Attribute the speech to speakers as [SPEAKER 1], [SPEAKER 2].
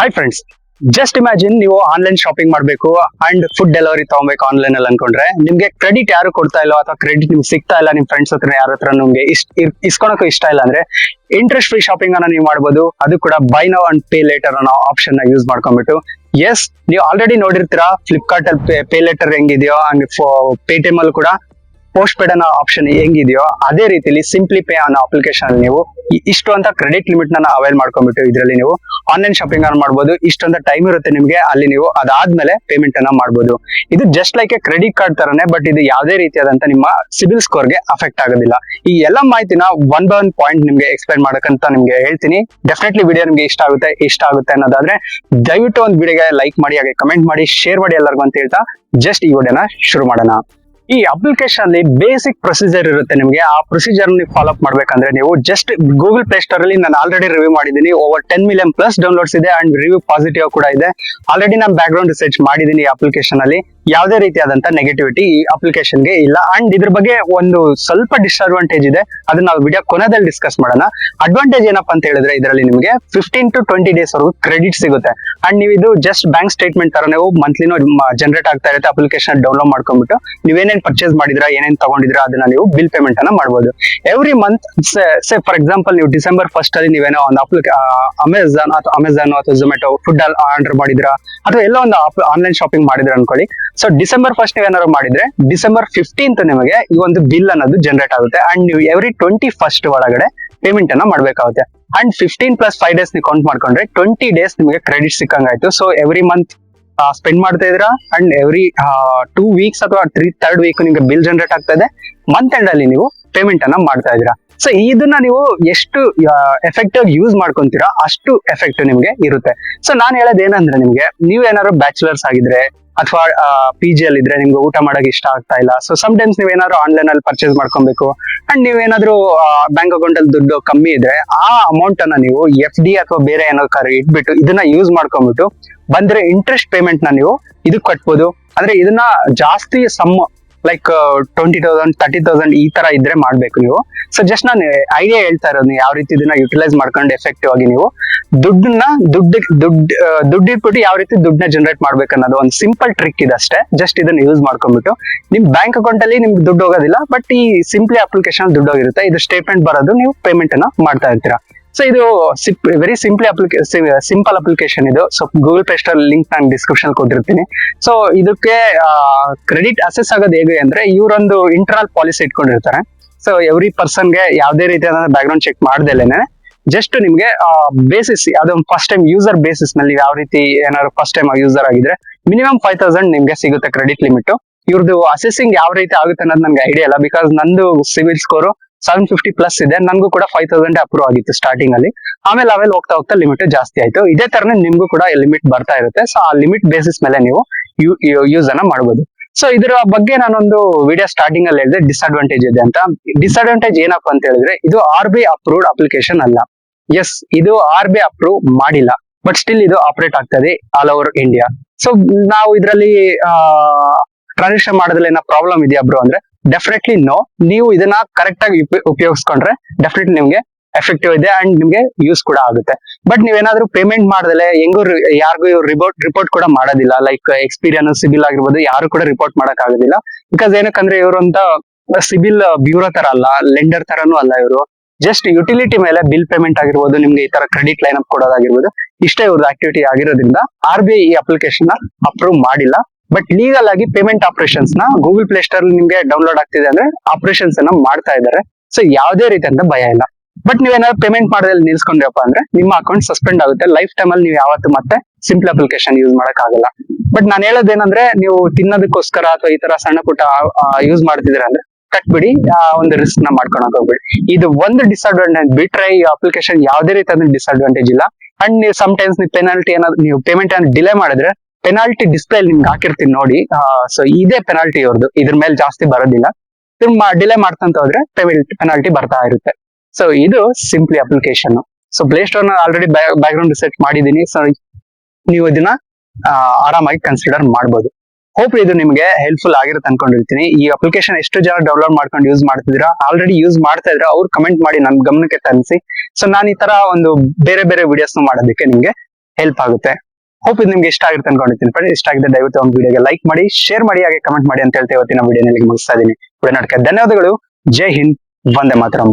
[SPEAKER 1] Hi friends just imagine ನೀವು online shopping ಮಾಡಬೇಕು and food delivery ತಗೊಬೇಕು ಆನ್ಲೈನ್ ಅಲ್ಲಿ ಅನ್ಕೊಂಡ್ರೆ, ನಿಮ್ಗೆ ಕ್ರೆಡಿಟ್ ಯಾರು ಕೊಡ್ತಾ ಇಲ್ಲ ಅಥವಾ ಕ್ರೆಡಿಟ್ ನಿಮ್ಗೆ ಸಿಗ್ತಾ ಇಲ್ಲ, ನಿಮ್ ಫ್ರೆಂಡ್ಸ್ ಹತ್ರ ಯಾರ ಹತ್ರ ನಿಮ್ಗೆ ಇಸ್ಕೊಳಕ್ಕೂ ಇಷ್ಟ ಇಲ್ಲ ಅಂದ್ರೆ ಇಂಟ್ರೆಸ್ಟ್ ಫ್ರೀ ಶಾಪಿಂಗ್ ಅನ್ನ ನೀವು ಮಾಡಬಹುದು ಅದು ಕೂಡ buy now and pay later ಅನ್ನೋ ಆಪ್ಷನ್ನ ಯೂಸ್ ಮಾಡ್ಕೊಂಡ್ಬಿಟ್ಟು. ಎಸ್ ನೀವು ಆಲ್ರೆಡಿ ನೋಡಿರ್ತೀರಾ ಫ್ಲಿಪ್ಕಾರ್ಟ್ ಅಲ್ಲಿ ಪೇ ಲೆಟರ್ ಹೆಂಗಿದೆಯೋ ಅಂಡ್ ಪೇಟಿಎಂ ಅಲ್ಲಿ ಕೂಡ ಪೋಸ್ಟ್ ಪೇಡ್ ಅನ್ನೋ ಆಪ್ಷನ್ ಹೆಂಗಿದೆಯೋ ಅದೇ ರೀತಿಲಿ ಸಿಂಪ್ಲಿ ಪೇ ಅನ್ನೋ ಅಪ್ಲಿಕೇಶನ್ ಅಲ್ಲಿ ನೀವು ಇಷ್ಟು ಅಂತ ಕ್ರೆಡಿಟ್ ಲಿಮಿಟ್ನ ಅವೈಲ್ ಮಾಡ್ಕೊಂಡ್ಬಿಟ್ಟು ಇದರಲ್ಲಿ ನೀವು ಆನ್ಲೈನ್ ಶಾಪಿಂಗ್ ಅನ್ನ ಮಾಡಬಹುದು ಇಷ್ಟೊಂದ ಟೈಮ್ ಇರುತ್ತೆ ನಿಮಗೆ, ಅಲ್ಲಿ ನೀವು ಅದಾದ್ಮೇಲೆ ಪೇಮೆಂಟ್ ಅನ್ನ ಮಾಡಬಹುದು ಇದು just like a credit card ತರನೇ ಬಟ್ ಇದು ಯಾವುದೇ ರೀತಿಯಾದಂತ ನಿಮ್ಮ ಸಿಬಿಲ್ ಸ್ಕೋರ್ಗೆ ಅಫೆಕ್ಟ್ ಆಗೋದಿಲ್ಲ. ಈ ಎಲ್ಲ ಮಾಹಿತಿನ ಒನ್ ಬೈ ಒನ್ ಪಾಯಿಂಟ್ ನಿಮ್ಗೆ ಎಕ್ಸ್ಪ್ಲೈನ್ ಮಾಡಕ್ಕಂತ ನಿಮ್ಗೆ ಹೇಳ್ತೀನಿ. ಡೆಫಿನೆಟ್ಲಿ ವಿಡಿಯೋ ನಿಮ್ಗೆ ಇಷ್ಟ ಆಗುತ್ತೆ ಇಷ್ಟ ಆಗುತ್ತೆ ಅನ್ನೋದಾದ್ರೆ ದಯವಿಟ್ಟು ಒಂದು ವಿಡಿಯೋಗೆ ಲೈಕ್ ಮಾಡಿ, ಹಾಗೆ ಕಮೆಂಟ್ ಮಾಡಿ ಶೇರ್ ಮಾಡಿ ಎಲ್ಲರಿಗೂ ಅಂತ ಹೇಳ್ತಾ ಜಸ್ಟ್ ಈ ವಿಡಿಯೋನ ಶುರು ಮಾಡೋಣ. ಈ ಅಪ್ಲಿಕೇಶನ್ ಅಲ್ಲಿ ಬೇಸಿಕ್ ಪ್ರೊಸೀಜರ್ ಇರುತ್ತೆ ನಿಮಗೆ. ಆ ಪ್ರೊಸೀಜರ್ ಫಾಲೋ ಅಪ್ ಮಾಡ್ಬೇಕಂದ್ರೆ ನೀವು ಜಸ್ಟ್ ಗೂಗಲ್ ಪ್ಲೇ ಸ್ಟೋರ್ ಅಲ್ಲಿ ನಾನು ಆಲ್ರೆಡಿ ರಿವ್ಯೂ ಮಾಡಿದ್ದೀನಿ. Over ten million plus downloads ಇದೆ ಅಂಡ್ ರಿವ್ಯೂ ಪಾಸಿಟಿವ್ ಕೂಡ ಇದೆ. ಆಲ್ರೆಡಿ ನಾನು ಬ್ಯಾಕ್ ಗ್ರೌಂಡ್ ರಿಸರ್ಚ್ ಮಾಡಿದ್ದೀನಿ ಈ ಅಪ್ಲಿಕೇಶನ್ ಅಲ್ಲಿ. ಯಾವುದೇ ರೀತಿಯಾದಂತ ನೆಗೆಟಿವಿಟಿ ಈ ಅಪ್ಲಿಕೇಶನ್ಗೆ ಇಲ್ಲ. ಅಂಡ್ ಇದ್ರ ಬಗ್ಗೆ ಒಂದು ಸ್ವಲ್ಪ ಡಿಸ್ಅಡ್ವಾಂಟೇಜ್ ಇದೆ. ಅದನ್ನ ನಾವು ವಿಡಿಯೋ ಕೊನೆದಲ್ಲಿ ಡಿಸ್ಕಸ್ ಮಾಡೋಣ. ಅಡ್ವಾಂಟೇಜ್ ಏನಪ್ಪಾ ಅಂತ ಹೇಳಿದ್ರೆ ಇದರಲ್ಲಿ ನಿಮಗೆ ಫಿಫ್ಟೀನ್ ಟು ಟ್ವೆಂಟಿ ಡೇಸ್ ವರೆಗೂ ಕ್ರೆಡಿಟ್ ಸಿಗುತ್ತೆ. ಅಂಡ್ ನೀವು ಇದು ಜಸ್ಟ್ ಬ್ಯಾಂಕ್ ಸ್ಟೇಟ್ಮೆಂಟ್ ತರ ನೀವು ಮಂತ್ಲಿನೂ ಜನರೇಟ್ ಆಗ್ತಾ ಇರುತ್ತೆ. ಅಪ್ಲಿಕೇಶನ್ ಡೌನ್ಲೋಡ್ ಮಾಡ್ಕೊಂಡ್ಬಿಟ್ಟು ನೀವೇನೇನ್ ಪರ್ಚೇಸ್ ಮಾಡಿದ್ರ, ಏನೇನ್ ತಗೊಂಡಿದ್ರ, ಅದನ್ನ ನೀವು ಬಿಲ್ ಪೇಮೆಂಟ್ ಅನ್ನ ಮಾಡಬಹುದು every month say for example ನೀವು ಡಿಸೆಂಬರ್ ಫಸ್ಟ್ ಅಲ್ಲಿ ನೀವೇನೋ ಒಂದು ಅಪ್ಲಿಕೇ ಅಮೆಝಾನ್ ಅಥವಾ ಅಮೆಝಾನ್ ಅಥವಾ ಝೊಮ್ಯಾಟೊ ಫುಡ್ ಆರ್ಡರ್ ಮಾಡಿದ್ರ, ಅಥವಾ ಎಲ್ಲೋ ಒಂದು ಆನ್ಲೈನ್ ಶಾಪಿಂಗ್ ಮಾಡಿದ್ರ ಅನ್ಕೊಳ್ಳಿ. ಸೊ ಡಿಸೆಂಬರ್ ಫಸ್ಟ್ ನೀವು ಏನಾದ್ರು ಮಾಡಿದ್ರೆ ಡಿಸೆಂಬರ್ ಫಿಫ್ಟೀನ್ತ್ ನಿಮಗೆ ಈ ಒಂದು ಬಿಲ್ ಅನ್ನೋದು ಜನರೇಟ್ ಆಗುತ್ತೆ. ಅಂಡ್ ನೀವು ಎವ್ರಿ ಟ್ವೆಂಟಿ ಫಸ್ಟ್ ಒಳಗಡೆ ಪೇಮೆಂಟ್ ಅನ್ನ ಮಾಡ್ಬೇಕಾಗುತ್ತೆ. And fifteen plus five days ನೀವು ಕೌಂಟ್ ಮಾಡ್ಕೊಂಡ್ರೆ ಟ್ವೆಂಟಿ ಡೇಸ್ ನಿಮಗೆ ಕ್ರೆಡಿಟ್ ಸಿಕ್ಕಂಗಾಯ್ತು. ಸೊ ಎವ್ರಿ ಮಂತ್ ಸ್ಪೆಂಡ್ ಮಾಡ್ತಾ ಇದ್ರ ಅಂಡ್ ಎವ್ರಿ ಟೂ ವೀಕ್ಸ್ ಅಥವಾ ತ್ರೀ ಥರ್ಡ್ ವೀಕ್ ನಿಮಗೆ ಬಿಲ್ ಜನರೇಟ್ ಆಗ್ತಾ ಇದೆ. ಮಂತ್ ಎಂಡ್ ಅಲ್ಲಿ ನೀವು ಪೇಮೆಂಟ್ ಅನ್ನ ಮಾಡ್ತಾ ಇದ್ದೀರಾ. ಸೊ ಇದನ್ನ ನೀವು ಎಷ್ಟು ಎಫೆಕ್ಟಿವ್ ಯೂಸ್ ಮಾಡ್ಕೊಂತೀರಾ ಅಷ್ಟು ಎಫೆಕ್ಟ್ ನಿಮ್ಗೆ ಇರುತ್ತೆ. ಸೊ ನಾನು ಹೇಳೋದು ಏನಂದ್ರೆ ನಿಮ್ಗೆ, ನೀವು ಏನಾದ್ರು ಬ್ಯಾಚುಲರ್ಸ್ ಆಗಿದ್ರೆ ಅಥವಾ ಪಿ ಜಿ ಅಲ್ಲಿ ಇದ್ರೆ ನಿಮ್ಗೆ ಊಟ ಮಾಡಕ್ ಇಷ್ಟ ಆಗ್ತಾ ಇಲ್ಲ. ಸೊ ಸಮ್ ಟೈಮ್ಸ್ ನೀವ್ ಏನಾದ್ರು ಆನ್ಲೈನ್ ಅಲ್ಲಿ ಪರ್ಚೇಸ್ ಮಾಡ್ಕೊಬೇಕು. ಅಂಡ್ ನೀವೇನಾದ್ರೂ ಬ್ಯಾಂಕ್ ಅಕೌಂಟ್ ಅಲ್ಲಿ ದುಡ್ಡು ಕಮ್ಮಿ ಇದ್ರೆ ಆ ಅಮೌಂಟ್ ಅನ್ನ ನೀವು ಎಫ್ ಡಿ ಅಥವಾ ಬೇರೆ ಏನಾದ್ರು ಕರೆ ಇಟ್ಬಿಟ್ಟು ಇದನ್ನ ಯೂಸ್ ಮಾಡ್ಕೊಂಡ್ಬಿಟ್ಟು ಬಂದ್ರೆ ಇಂಟ್ರೆಸ್ಟ್ ಪೇಮೆಂಟ್ನ ನೀವು ಇದಕ್ ಕಟ್ಬೋದು. ಅಂದ್ರೆ ಇದನ್ನ ಜಾಸ್ತಿ some like twenty thousand thirty thousand ಈ ತರ ಇದ್ರೆ ಮಾಡ್ಬೇಕು ನೀವು. ಸೊ ಜಸ್ಟ್ ನಾನು ಐಡಿಯಾ ಹೇಳ್ತಾ ಇರೋದು ಯಾವ ರೀತಿ ಇದನ್ನ ಯುಟಿಲೈಸ್ ಮಾಡ್ಕೊಂಡು ಎಫೆಕ್ಟಿವ್ ಆಗಿ ನೀವು. ದುಡ್ಡನ್ನ, ದುಡ್ಡು ದುಡ್ಡು ದುಡ್ಡು ಇಟ್ಬಿಟ್ಟು ಯಾವ ರೀತಿ ದುಡ್ಡನ್ನ ಜನರೇಟ್ ಮಾಡ್ಬೇಕು ಅನ್ನೋದು ಒಂದು ಸಿಂಪಲ್ ಟ್ರಿಕ್ ಇದೆ ಅಷ್ಟೇ. ಜಸ್ಟ್ ಇದನ್ನ ಯೂಸ್ ಮಾಡ್ಕೊಂಡ್ಬಿಟ್ಟು. ನಿಮ್ ಬ್ಯಾಂಕ್ ಅಕೌಂಟ್ ಅಲ್ಲಿ ನಿಮ್ಗೆ ದುಡ್ಡು ಹೋಗೋದಿಲ್ಲ ಬಟ್ ಈ ಸಿಂಪ್ಲಿ ಅಪ್ಲಿಕೇಶನ್ ದುಡ್ಡು ಹೋಗಿರುತ್ತೆ. ಇದು ಸ್ಟೇಟ್ಮೆಂಟ್ ಬರೋದು, ನೀವು ಪೇಮೆಂಟ್ ಅನ್ನ ಮಾಡ್ತಾ ಇರ್ತೀರಾ. ಸೊ ಇದು very simply application simple application ಇದು. So Google Play Store link ನಾನು ಡಿಸ್ಕ್ರಿಪ್ಷನ್ ಕೊಟ್ಟಿರ್ತೀನಿ. ಸೊ ಇದಕ್ಕೆ ಕ್ರೆಡಿಟ್ ಅಸೆಸ್ ಆಗೋದು ಹೇಗೆ ಅಂದ್ರೆ ಇವರೊಂದು ಇಂಟರ್ನಲ್ ಪಾಲಿಸಿ ಇಟ್ಕೊಂಡಿರ್ತಾರೆ. ಸೊ ಎವ್ರಿ ಪರ್ಸನ್ಗೆ ಯಾವುದೇ ರೀತಿಯಾದ ಬ್ಯಾಕ್ಗ್ರೌಂಡ್ ಚೆಕ್ ಮಾಡ್ದೇನೆ ಜಸ್ಟ್ ನಿಮ್ಗೆ ಬೇಸಿಸ್ ಯಾವ್ದೋ ಒಂದು ಫಸ್ಟ್ ಟೈಮ್ ಯೂಸರ್ ಬೇಸಿಸ್ನಲ್ಲಿ ಯಾವ ರೀತಿ ಏನಾದ್ರು ಫಸ್ಟ್ ಟೈಮ್ ಯೂಸರ್ ಆಗಿದ್ರೆ ಮಿನಿಮಮ್ ಫೈವ್ ತೌಸಂಡ್ ನಿಮ್ಗೆ ಸಿಗುತ್ತೆ ಕ್ರೆಡಿಟ್ ಲಿಮಿಟ್ ಇವ್ರದ್ದು ಅಸೆಸಿಂಗ್ ಯಾವ ರೀತಿ ಆಗುತ್ತೆ ಅನ್ನೋದು ನನ್ಗೆ ಐಡಿಯಾ ಇಲ್ಲ. ಬಿಕಾಸ್ ನಂದು CIBIL score seven fifty plus ಇದೆ. ನನಗೂ ಕೂಡ ಫೈವ್ ತೌಸಂಡ್ ಅಪ್ರೂವ್ ಆಗಿತ್ತು ಸ್ಟಾರ್ಟಿಂಗ್ ಅಲ್ಲಿ. ಆಮೇಲೆ ಅವೆಲ್ಲ ಹೋಗ್ತಾ ಹೋಗ್ತಾ ಲಿಮಿಟ್ ಜಾಸ್ತಿ ಆಯ್ತು. ಇದೇ ತರನೇ ನಿಮ್ಗೂ ಕೂಡ ಲಿಮಿಟ್ ಬರ್ತಾ ಇರುತ್ತೆ. ಸೊ ಆ ಲಿಮಿಟ್ ಬೇಸಿಸ್ ಮೇಲೆ ನೀವು ಯೂಸ್ ಅನ್ನ ಮಾಡಬಹುದು ಸೊ ಇದರ ಬಗ್ಗೆ ನಾನೊಂದು ವಿಡಿಯೋ ಸ್ಟಾರ್ಟಿಂಗ್ ಅಲ್ಲಿ ಹೇಳಿದೆ. ಡಿಸ್ಅಡ್ವಾಂಟೇಜ್ ಇದೆ ಅಂತ. ಡಿಸ್ಅಡ್ವಾಂಟೇಜ್ ಏನಪ್ಪ ಅಂತ ಹೇಳಿದ್ರೆ, ಇದು ಆರ್ ಬಿ ಅಪ್ರೂವ್ಡ್ ಅಪ್ಲಿಕೇಶನ್ ಅಲ್ಲ. ಎಸ್ ಇದು ಆರ್ ಬಿ ಅಪ್ರೂವ್ ಮಾಡಿಲ್ಲ. ಬಟ್ ಸ್ಟಿಲ್ ಇದು ಆಪರೇಟ್ ಆಗ್ತದೆ ಆಲ್ ಓವರ್ ಇಂಡಿಯಾ ಸೊ ನಾವು ಇದರಲ್ಲಿ ಟ್ರಾನ್ಸಾಕ್ಷನ್ ಮಾಡೋದ್ರಲ್ಲಿ ಏನೋ ಪ್ರಾಬ್ಲಮ್ ಇದೆಯಾ ಬ್ರೋ ಅಂದ್ರೆ ಡೆಫಿನೆಟ್ಲಿ ನೋ ನೀವು ಇದನ್ನ ಕರೆಕ್ಟ್ ಆಗಿ ಉಪ- ಉಪಯೋಗಿಸ್ಕೊಂಡ್ರೆ ಡೆಫಿನೆಟ್ಲಿ ನಿಮ್ಗೆ ಎಫೆಕ್ಟಿವ್ ಇದೆ ಅಂಡ್ ನಿಮ್ಗೆ ಯೂಸ್ ಕೂಡ ಆಗುತ್ತೆ. ಬಟ್ ನೀವೇನಾದ್ರೂ ಪೇಮೆಂಟ್ ಮಾಡ್ದಲೆ ಹೆಂಗೂ ಯಾರಿಗೂ ಯಾರಿಗೂ ರಿಪೋರ್ಟ್ ರಿಪೋರ್ಟ್ ಕೂಡ ಮಾಡೋದಿಲ್ಲ. ಲೈಕ್ ಎಕ್ಸ್ಪೀರಿಯನ್ಸ್ ಸಿಬಿಲ್ ಆಗಿರ್ಬೋದು, ಯಾರು ಕೂಡ ರಿಪೋರ್ಟ್ ಮಾಡಕ್ ಆಗೋದಿಲ್ಲ ಬಿಕಾಸ್ ಏನಕ್ಕಂದ್ರೆ ಇವರಂತ ಸಿಬಿಲ್ ಬ್ಯೂರೋ ತರ ಅಲ್ಲ ಲೆಂಡರ್ ತರನು ಅಲ್ಲ ಇವರು. ಜಸ್ಟ್ ಯುಟಿಲಿಟಿ ಮೇಲೆ ಬಿಲ್ ಪೇಮೆಂಟ್ ಆಗಿರ್ಬೋದು, ನಿಮ್ಗೆ ಈ ತರ ಕ್ರೆಡಿಟ್ ಲೈನ್ ಅಪ್ ಕೊಡೋದಾಗಿರ್ಬೋದು, ಇಷ್ಟೇ ಇವ್ರದ್ದು ಆಕ್ಟಿವಿಟಿ ಆಗಿರೋದ್ರಿಂದ ಆರ್ ಬಿ ಈ ಅಪ್ಲಿಕೇಶನ್ ಅಪ್ರೂವ್ ಮಾಡಿಲ್ಲ. ಬಟ್ ಲೀಗಲ್ ಆಗಿ ಪೇಮೆಂಟ್ ಆಪರೇಷನ್ಸ್ನ ಗೂಗಲ್ ಪ್ಲೇ ಸ್ಟೋರ್ ನಿಮ್ಗೆ ಡೌನ್ಲೋಡ್ ಆಗ್ತಿದೆ ಅಂದ್ರೆ ಆಪರೇಷನ್ಸ್ ಅನ್ನ ಮಾಡ್ತಾ ಇದ್ದಾರೆ. ಸೊ ಯಾವುದೇ ರೀತಿಯಂತ ಭಯ ಇಲ್ಲ. ಬಟ್ ನೀವೇನಾದ್ರು ಪೇಮೆಂಟ್ ಮಾಡೋದ್ರಲ್ಲಿ ನಿಲ್ಸ್ಕೊಂಡ್ರಪ್ಪ ಅಂದ್ರೆ ನಿಮ್ಮ ಅಕೌಂಟ್ ಸಸ್ಪೆಂಡ್ ಆಗುತ್ತೆ. ಲೈಫ್ ಟೈಮ್ ಅಲ್ಲಿ ನೀವು ಯಾವತ್ತು ಮತ್ತೆ ಸಿಂಪಲ್ ಅಪ್ಲಿಕೇಶನ್ ಯೂಸ್ ಮಾಡಕ್ ಆಗಲ್ಲ ಬಟ್ ನಾನು ಹೇಳೋದೇನಂದ್ರೆ ನೀವು ತಿನ್ನೋದಕ್ಕೋಸ್ಕರ ಅಥವಾ ಈ ತರ ಸಣ್ಣ ಪುಟ್ಟ ಯೂಸ್ ಮಾಡ್ತಿದ್ರೆ ಅಂದ್ರೆ ಕಟ್ಬಿಡಿ, ಆ, ಒಂದು ರಿಸ್ಕ್ನ ಮಾಡ್ಕೊಳಕ್ ಹೋಗ್ಬಿಡಿ. ಇದು ಒಂದು ಡಿಸ್ಅಡ್ವಾಂಟೇಜ್ ಬಿಟ್ರೆ ಈ ಅಪ್ಲಿಕೇಶನ್ ಯಾವುದೇ ರೀತಿಯಾದ ಡಿಸ್ಅಡ್ವಾಂಟೇಜ್ ಇಲ್ಲ. ಅಂಡ್ ನೀವು ಸಮ್ ಟೈಮ್ಸ್ ನೀವು ಪೆನಾಲ್ಟಿ ಏನಾದ್ರು, ನೀವು ಪೇಮೆಂಟ್ ಏನಾದ್ರು ಡಿಲೇ ಮಾಡಿದ್ರೆ ಪೆನಾಲ್ಟಿ ಡಿಸ್ಪ್ಲೇ ನಿಮ್ಗೆ ಹಾಕಿರ್ತೀನಿ ನೋಡಿ. ಸೊ ಇದೇ ಪೆನಾಲ್ಟಿ ಅವ್ರದ್ದು ಇದ್ರ ಮೇಲೆ ಜಾಸ್ತಿ ಬರೋದಿಲ್ಲ. ಡಿಲೇ ಮಾಡ್ತಂತ ಹೋದ್ರೆ ಪೆನಾಲ್ಟಿ ಬರ್ತಾ ಇರುತ್ತೆ. ಸೊ ಇದು ಸಿಂಪ್ಲಿ ಅಪ್ಲಿಕೇಶನ್ ಸೊ ಪ್ಲೇ ಸ್ಟೋರ್ನ ಆಲ್ರೆಡಿ ಬ್ಯಾಕ್ ಗ್ರೌಂಡ್ ರಿಸರ್ಚ್ ಮಾಡಿದೀನಿ ಸೊ ನೀವು ಇದನ್ನ ಆರಾಮಾಗಿ ಕನ್ಸಿಡರ್ ಮಾಡ್ಬೋದು. ಹೋಪ್ ಇದು ನಿಮಗೆ ಹೆಲ್ಪ್ಫುಲ್ ಆಗಿರುತ್ತೆ ಅನ್ಕೊಂಡಿರ್ತೀನಿ. ಈ ಅಪ್ಲಿಕೇಶನ್ ಎಷ್ಟು ಜನ ಡೌನ್ಲೋಡ್ ಮಾಡ್ಕೊಂಡು ಯೂಸ್ ಮಾಡ್ತಿದ್ದೀರಾ ಆಲ್ರೆಡಿ ಯೂಸ್ ಮಾಡ್ತಾ ಇದ್ರೆ ಅವ್ರು ಕಮೆಂಟ್ ಮಾಡಿ ನನ್ ಗಮನಕ್ಕೆ ತರಿಸಿ. ಸೊ ನಾನು ಈ ತರ ಒಂದು ಬೇರೆ ಬೇರೆ ವಿಡಿಯೋಸ್ ಮಾಡೋದಕ್ಕೆ ನಿಮ್ಗೆ ಹೆಲ್ಪ್ ಆಗುತ್ತೆ. ಹೋಪ್ ಇದು ನಿಮ್ಗೆ ಇಷ್ಟ ಆಗುತ್ತೆ ಅನ್ಕೊಂಡಿರ್ತೀನಿ ಫ್ರೆಂಡ್ ಇಷ್ಟ ಆಗಿದೆ ದಯವಿಟ್ಟು ಒಂದು ವಿಡಿಯೋಗೆ ಲೈಕ್ ಮಾಡಿ ಶೇರ್ ಮಾಡಿ, ಹಾಗೆ ಕಮೆಂಟ್ ಮಾಡಿ ಅಂತ ಹೇಳ್ತೇವೆ ಇವತ್ತಿನ ವಿಡಿಯೋನಲ್ಲಿ ಮುಗಿಸ್ತಾ ಇದ್ದೀನಿ. ಕೂಡ ಧನ್ಯವಾದಗಳು. ಜೈ ಹಿಂದ್, ವಂದೇ ಮಾತರಂ.